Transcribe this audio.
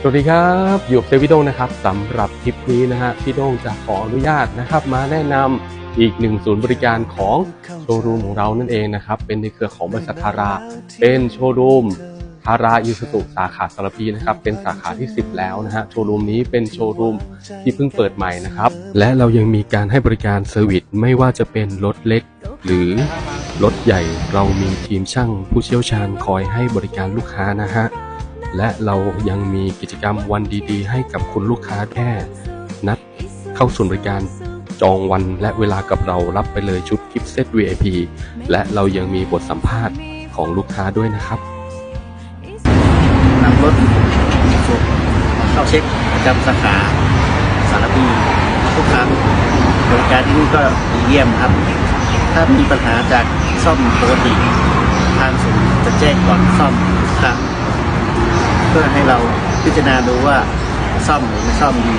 สวัสดีครับอยู่กับเซวิโดงนะครับสำหรับคลิปนี้นะฮะพี่โด้งจะขออนุญาตนะครับ มาแนะนำอีกหนึ่งศูนย์บริการของโชว์รูมของเรานั่นเองนะครับ เป็นในเครือของบริษัททารา เป็นโชว์รูมทารายูสุสุสาขาสารพีนะครับเป็นสาขาที่ 10 แล้วนะฮะโชว์รูมนี้เป็นโชว์รูมที่เพิ่งเปิดใหม่นะครับ และเรายังมีการให้บริการเซอร์วิสไม่ว่าจะเป็นรถเล็ก หรือรถใหญ่เรามีทีมช่างผู้เชี่ยวชาญคอยให้บริการลูกค้านะฮะ และเรายังมีกิจกรรมวันดีๆ ให้กับคุณลูกค้าแค่ นัดเข้าศูนบริการจองวันและเวลากับเรารับไปเลยชุดกิฟต์เซต VIP และเรายังมีบทสัมภาษณ์ของลูกค้าด้วยนะครับนำรถสุกมาเข้าเช็คประจำสาขาสารพีทุกครั้งบริการที่นี่ก็ดีเยี่ยมครับ ถ้ามีปัญหาจากซ่อมปกติทางศูนย์จะแจ้งก่อนซ่อมครั้ง เพื่อให้เราพิจารณาดูว่าซ่อมหรือไม่ซ่อมดี